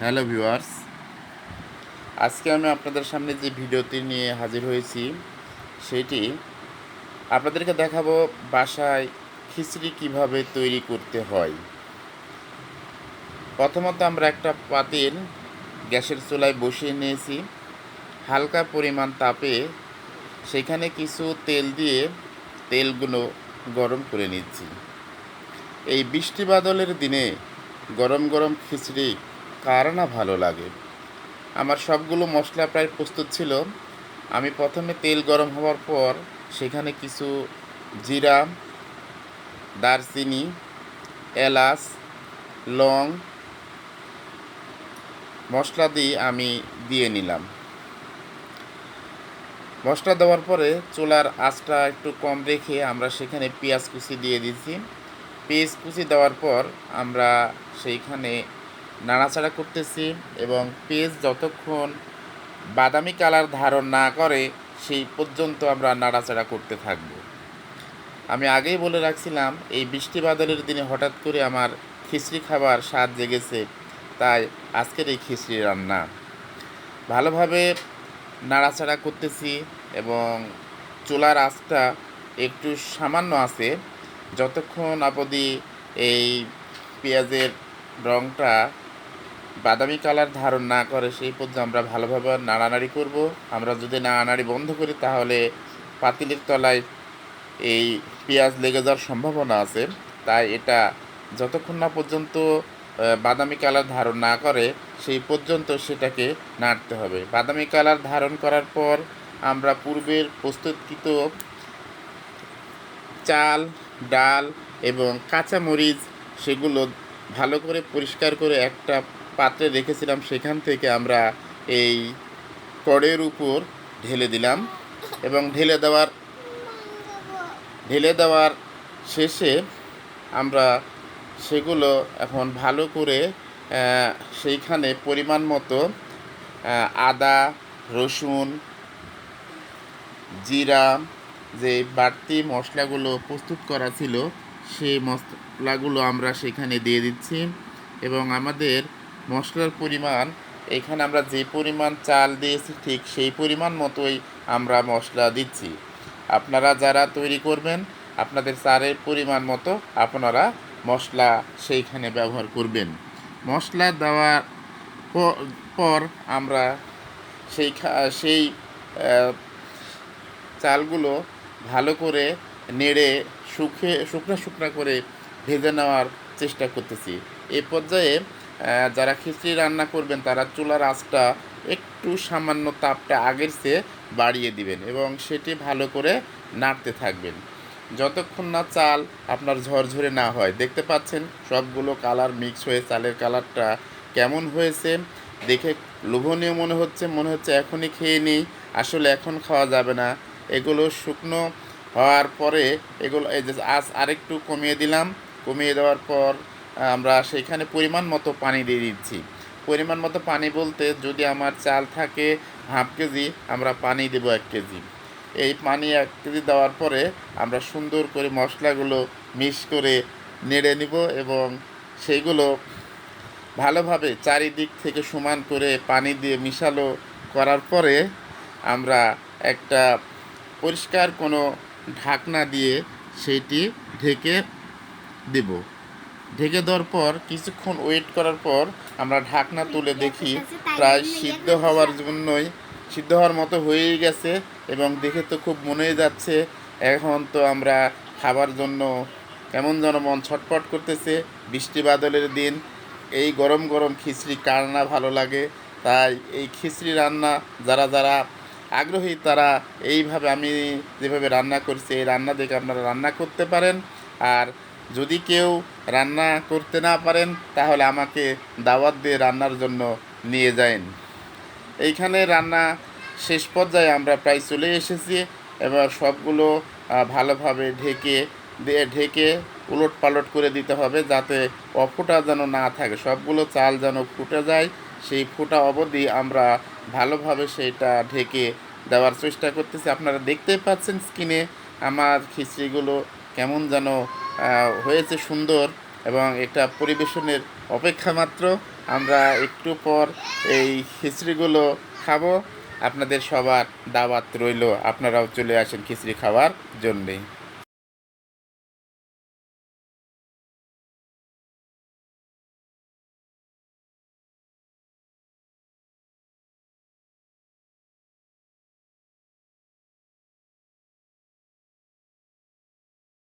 Hello viewers. আজকে আমি আপনাদের সামনে যে ভিডিওটি নিয়ে হাজির হয়েছি, সেটি আপনাদেরকে দেখাবো বাসায় খিচড়ি কীভাবে তৈরি করতে হয়। প্রথমত আমরা একটা পাতিল গ্যাসের চুলায় বসিয়ে নিয়েছি। হালকা পরিমাণ তাপে সেখানে কিছু তেল দিয়ে তেলগুলো গরম করে নিচ্ছি। এই বৃষ্টি বাদলের দিনে গরম গরম খিচড়ি কার না ভালো লাগে? আমার সবগুলো মশলা প্রায় প্রস্তুত ছিল। আমি প্রথমে তেল গরম হওয়ার পর সেখানে কিছু জিরা, দারচিনি, এলাচ, লং মশলা দিয়ে আমি দিয়ে নিলাম। মশলা দেওয়ার পরে চুলার আঁচটা একটু কম রেখে আমরা সেখানে পেঁয়াজ কুচি দিয়ে দিচ্ছি পেঁয়াজ কুচি দেওয়ার পর আমরা সেইখানে নাড়াচাড়া করতেছি এবং পেঁয়াজ যতক্ষণ বাদামি কালার ধারণ না করে, সেই পর্যন্ত আমরা নাড়াচাড়া করতে থাকব। আমি আগেই বলে রাখছিলাম, এই বৃষ্টি বাদলের দিনে হঠাৎ করে আমার খিচড়ি খাবার স্বাদ জেগেছে, তাই আজকের এই খিচড়ি রান্না। ভালোভাবে নাড়াচাড়া করতেছি এবং চুলার আঁচটা একটু সামান্য আছে, যতক্ষণ আপদি এই পেঁয়াজের রঙটা বাদামি কালার ধারণ না করে সেই পর্যন্ত আমরা ভালোভাবে নাড়ানাড়ি করব। আমরা যদি নাড়ানাড়ি বন্ধ করি, তাহলে পাতিলের তলায় এই পেঁয়াজ লেগে যাওয়ার সম্ভাবনা আছে। তাই এটা যতক্ষণ না পর্যন্ত বাদামি কালার ধারণ না করে, সেই পর্যন্ত সেটাকে নাড়তে হবে। বাদামি কালার ধারণ করার পর আমরা পূর্বের প্রস্তুতকৃত চাল, ডাল এবং কাঁচামরিচ, সেগুলো ভালো করে পরিষ্কার করে একটা পাত্রে রেখেছিলাম, সেখান থেকে আমরা এই কড়ের উপর ঢেলে দিলাম এবং ঢেলে দেওয়ার ঢেলে দেওয়ার শেষে আমরা সেগুলো এখন ভালো করে সেইখানে পরিমাণ মতো আদা, রসুন, জিরা, যে বাড়তি মশলাগুলো প্রস্তুত করা ছিল, সেই মশলাগুলো আমরা সেখানে দিয়ে দিচ্ছি এবং আমাদের মশলার পরিমাণ, এখানে আমরা যে পরিমাণ চাল দিয়েছি ঠিক সেই পরিমাণ মতোই আমরা মশলা দিচ্ছি। আপনারা যারা তৈরি করবেন, আপনাদের চালের পরিমাণ মতো আপনারা মশলা সেইখানে ব্যবহার করবেন। মশলা দেওয়ার পর আমরা সেই সেই চালগুলো ভালো করে নেড়ে শুকে শুকনা শুকনা করে ভেজে নেওয়ার চেষ্টা করতেছি। এ পর্যায়ে যারা খিচড়ি রান্না করবেন, তারা চুলার আঁচটা একটু সামান্য তাপটা আগের চেয়ে বাড়িয়ে দিবেন এবং সেটি ভালো করে নাড়তে থাকবেন। যতক্ষণ না চাল আপনার ঝরঝরে না হয়, দেখতে পাচ্ছেন সবগুলো কালার মিক্স হয়ে চালের কালারটা কেমন হয়েছে। দেখে লোভনীয় মনে হচ্ছে মনে হচ্ছে এখনই খেয়ে নিই, আসলে এখন খাওয়া যাবে না। এগুলো শুকনো হওয়ার পরে এগুলো, এই যে আজ আরেকটু কমিয়ে দিলাম। কমিয়ে দেওয়ার পর আমরা সেখানে পরিমাণ মতো পানি দিয়ে দিচ্ছি। পরিমাণ মতো পানি বলতে যদি আমার চাল থাকে হাফ কেজি, আমরা পানি দেবো এক কেজি। এই পানি এক কেজি দেওয়ার পরে আমরা সুন্দর করে মশলাগুলো মিক্স করে নেড়ে নিব এবং সেইগুলো ভালোভাবে চারিদিক থেকে সমান করে পানি দিয়ে মিশালো করার পরে আমরা একটা পরিষ্কার কোনো ঢাকনা দিয়ে সেইটি ঢেকে দেব। ঢেকে দেওয়ার পর কিছুক্ষণ ওয়েট করার পর আমরা ঢাকনা তুলে দেখি প্রায় সিদ্ধ হওয়ার জন্যই সিদ্ধ হওয়ার মতো হয়েই গেছে এবং দেখে তো খুব মনেই যাচ্ছে এখন তো আমরা খাবার জন্য কেমন যেন মন ছটপট করতেছে বৃষ্টি বাদলের দিন এই গরম গরম খিচড়ি কার না ভালো লাগে তাই এই খিচড়ি রান্না যারা যারা আগ্রহী তারা এইভাবে আমি যেভাবে রান্না করছি এই রান্না দেখে আপনারা রান্না করতে পারেন আর যদি কেউ রান্না করতে না পারেন, তাহলে আমাকে দাওয়াত দিয়ে রান্নার জন্য নিয়ে যান এইখানে রান্না শেষ পর্যায়ে আমরা প্রায় চলে এসেছি। এবার সবগুলো ভালোভাবে ঢেকে দিয়ে ঢেকে উলট পালট করে দিতে হবে যাতে অফুটা যেন না থাকে। সবগুলো চাল যেন ফুটে যায়, সেই ফুটা অবধি আমরা ভালোভাবে সেইটা ঢেকে দেওয়ার চেষ্টা করতেছি। আপনারা দেখতেই পাচ্ছেন স্ক্রিনে আমার খিচড়িগুলো কেমন যেন হয়েছে সুন্দর এবং এটা পরিবেশনের অপেক্ষা মাত্র। আমরা একটু পর এই খিচড়িগুলো খাব। আপনাদের সবার দাওয়াত রইল। আপনারাও চলে আসেন খিচড়ি খাওয়ার জন্যে।